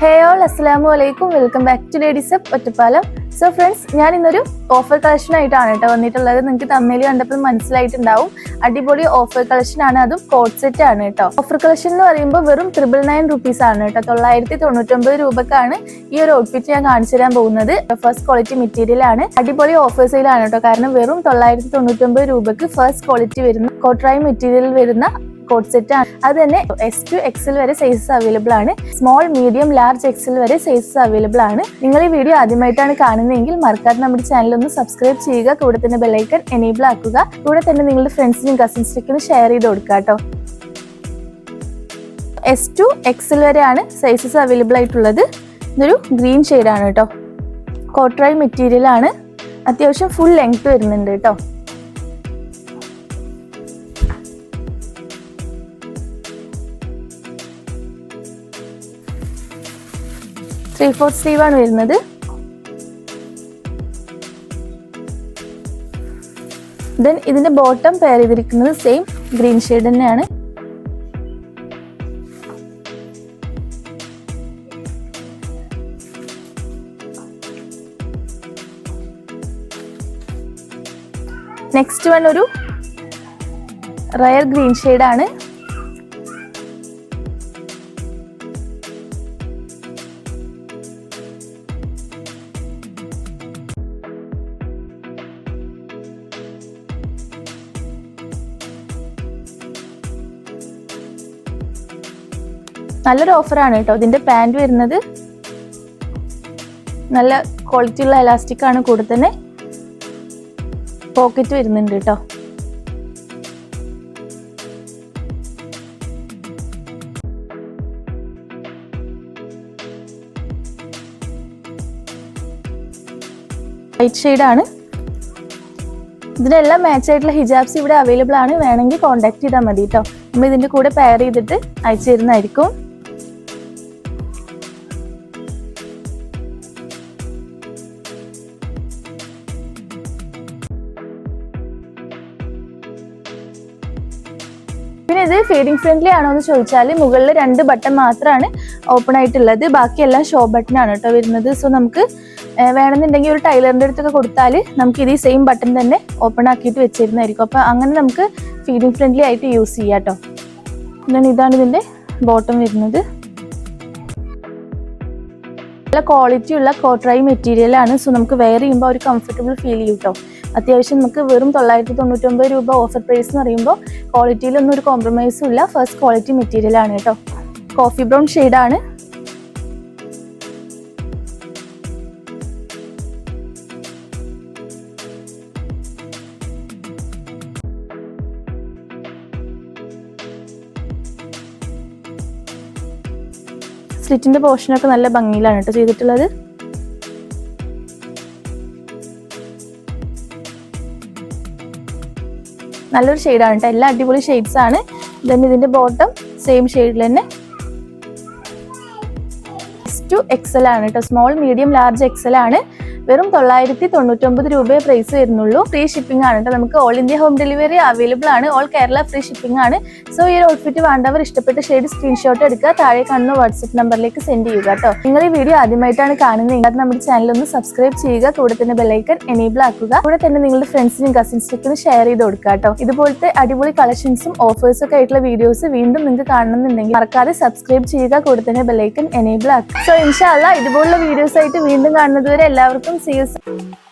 ഹേ all അസ്സലാമു അലൈക്കും welcome back to ladies Ottapalam so friends ഞാൻ ഇന്നൊരു ഓഫർ കളക്ഷൻ ആയിട്ടാണ് കേട്ടോ വന്നിട്ടുള്ളത്. നിങ്ങൾക്ക് തമ്മിൽ കണ്ടപ്പോൾ മനസ്സിലായിട്ടുണ്ടാവും. അടിപൊളി ഓഫർ കളക്ഷൻ ആണ്. അതും കോഡ് സെറ്റ് ആണ് കേട്ടോ. ഓഫർ കളക്ഷൻ എന്ന് പറയുമ്പോൾ വെറും ട്രിപ്പിൾ നയൻ റുപ്പീസ് ആണ് കേട്ടോ. തൊള്ളായിരത്തി തൊണ്ണൂറ്റൊമ്പത് രൂപക്കാണ് ഈ ഒരു ഔട്ട്ഫിറ്റ് ഞാൻ കാണിച്ചു തരാൻ പോകുന്നത്. ഫസ്റ്റ് ക്വാളിറ്റി മെറ്റീരിയൽ ആണ്. അടിപൊളി ഓഫർ സെയിലാണ് കേട്ടോ. കാരണം വെറും തൊള്ളായിരത്തി തൊണ്ണൂറ്റൊമ്പത് രൂപക്ക് ഫസ്റ്റ് ക്വാളിറ്റി വരുന്ന കോട്രായി മെറ്റീരിയൽ വരുന്ന കോഡ് സെറ്റ് ആണ്. അത് തന്നെ എസ് ടു എക്സൽ വരെ സൈസസ് അവൈലബിൾ ആണ്. സ്മോൾ മീഡിയം ലാർജ് എക്സൽ വരെ സൈസസ് അവൈലബിൾ ആണ്. നിങ്ങൾ ഈ വീഡിയോ ആദ്യമായിട്ടാണ് കാണുന്നതെങ്കിൽ മറക്കാതെ നമ്മുടെ ചാനൽ ഒന്ന് സബ്സ്ക്രൈബ് ചെയ്യുക കൂടെ തന്നെ ബെല്ലൈക്കൺ എനേബിൾ ആക്കുക. കൂടെ തന്നെ നിങ്ങളുടെ ഫ്രണ്ട്സിനും കസിൻസിനൊക്കെ ഷെയർ ചെയ്ത് കൊടുക്കുക കേട്ടോ. എസ് ടു എക്സൽ വരെയാണ് സൈസസ് അവൈലബിൾ ആയിട്ടുള്ളത്. ഇതൊരു ഗ്രീൻ ആണ് കേട്ടോ. കോട്രായി മെറ്റീരിയൽ ആണ്. അത്യാവശ്യം ഫുൾ ലെങ്ത് വരുന്നുണ്ട് കേട്ടോ. ത്രീ ഫോർ സ്ലീവ് ആണ് വരുന്നത്. ദെൻ ഇതിന്റെ ബോട്ടം പെയർ ചെയ്തിരിക്കുന്നത് സെയിം ഗ്രീൻ ഷെയ്ഡ് തന്നെയാണ്. നെക്സ്റ്റ് വൺ ഒരു റയർ ഗ്രീൻ ആണ്. നല്ലൊരു ഓഫറാണ് കേട്ടോ. ഇതിന്റെ പാന്റ് വരുന്നത് നല്ല ക്വാളിറ്റി ഉള്ള എലാസ്റ്റിക് ആണ് കൂടെ തന്നെ പോക്കറ്റ് വരുന്നുണ്ട് കേട്ടോ. വൈറ്റ് ഷെയ്ഡാണ് ഇതിനെല്ലാം മാച്ച് ആയിട്ടുള്ള ഹിജാബ്സ് ഇവിടെ അവൈലബിൾ ആണ്. വേണമെങ്കിൽ കോൺടാക്ട് ചെയ്താൽ മതി കേട്ടോ. നമ്മൾ ഇതിന്റെ കൂടെ പെയർ ചെയ്തിട്ട് അയച്ചു തരുന്നതായിരിക്കും. പിന്നെ ഇത് ഫീഡിംഗ് ഫ്രണ്ട്ലി ആണോ എന്ന് ചോദിച്ചാൽ മുകളിൽ രണ്ട് ബട്ടൺ മാത്രമാണ് ഓപ്പൺ ആയിട്ടുള്ളത്. ബാക്കിയെല്ലാം ഷോ ബട്ടൺ ആണ് കേട്ടോ വരുന്നത്. സോ നമുക്ക് വേണമെന്നുണ്ടെങ്കിൽ ഒരു ടൈലറിന്റെ അടുത്തൊക്കെ കൊടുത്താൽ നമുക്ക് ഇത് ഈ സെയിം ബട്ടൺ തന്നെ ഓപ്പൺ ആക്കിയിട്ട് വെച്ചിരുന്നതായിരിക്കും. അപ്പോൾ അങ്ങനെ നമുക്ക് ഫീഡിംഗ് ഫ്രണ്ട്ലി ആയിട്ട് യൂസ് ചെയ്യാം കേട്ടോ എന്നാണ് ഇതാണ് ഇതിന്റെ ബോട്ടം വരുന്നത്. നല്ല ക്വാളിറ്റി ഉള്ള കോട്ടറായി മെറ്റീരിയൽ ആണ്. സോ നമുക്ക് വെയർ ചെയ്യുമ്പോൾ ഒരു കംഫർട്ടബിൾ ഫീൽ ചെയ്യും കേട്ടോ അത്യാവശ്യം നമുക്ക് വെറും തൊള്ളായിരത്തി തൊണ്ണൂറ്റൊമ്പത് രൂപ ഓഫർ പ്രൈസ് എന്ന് പറയുമ്പോൾ ക്വാളിറ്റിയിലൊന്നും ഒരു കോംപ്രമൈസും ഇല്ല. ഫസ്റ്റ് ക്വാളിറ്റി മെറ്റീരിയൽ ആണ് കേട്ടോ. കോഫി ബ്രൗൺ ആണ്. സ്ലിറ്റിന്റെ പോർഷനൊക്കെ നല്ല ഭംഗിയിലാണ് കേട്ടോ ചെയ്തിട്ടുള്ളത്. നല്ലൊരു ഷെയ്ഡാണ് കേട്ടോ എല്ലാ അടിപൊളി ഷെയ്ഡ്സ് ആണ്. ദെൻ ഇതിന്റെ ബോട്ടം സെയിം ഷെയ്ഡിൽ തന്നെ ടു എക്സൽ ആണ് കേട്ടോ സ്മോൾ മീഡിയം ലാർജ് എക്സൽ ആണ്. വെറും തൊള്ളായിരത്തി തൊണ്ണൂറ്റൊമ്പത് രൂപയെ പ്രൈസ് വരുന്നുള്ളൂ. ഫ്രീ ഷിപ്പിംഗ് ആണ് കേട്ടോ നമുക്ക് all India home delivery available ആണ്. ഓൾ കേരള ഫ്രീ ഷിപ്പിംഗ് ആണ്. സോ ഈ ഒരു ഔട്ട്ഫിറ്റ് വേണ്ടവർ ഇഷ്ടപ്പെട്ട ഷെയ്ഡ് സ്ക്രീൻഷോട്ട് എടുക്കുക. താഴെ കാണുന്ന വാട്സ്ആപ്പ് നമ്പറിലേക്ക് സെൻഡ് ചെയ്യുക കേട്ടോ നിങ്ങൾ ഈ വീഡിയോ ആദ്യമായിട്ടാണ് കാണുന്നത് അത് നമ്മുടെ ചാനൽ ഒന്ന് സബ്സ്ക്രൈബ് ചെയ്യുക. കൂടെ തന്നെ ബെല്ലൈക്കൺ എനേബിൾ ആക്കുക. കൂടെ തന്നെ നിങ്ങളുടെ ഫ്രണ്ട്സിനും കസിൻസിനൊക്കെ ഷെയർ ചെയ്ത് കൊടുക്കുക കേട്ടോ ഇതുപോലത്തെ അടിപൊളി കളക്ഷൻസും ഓഫേഴ്സും ഒക്കെ ആയിട്ടുള്ള വീഡിയോസ് വീണ്ടും നിങ്ങൾക്ക് കാണണമെന്നുണ്ടെങ്കിൽ മറക്കാതെ സബ്സ്ക്രൈബ് ചെയ്യുക. കൂടെ തന്നെ ബെല്ലൈക്കൺ എനേബിൾ ആക്കുക. സോ ഇൻഷാല്ല ഇതുപോലുള്ള വീഡിയോസ് ആയിട്ട് വീണ്ടും കാണുന്നത് വരെ എല്ലാവർക്കും francesa.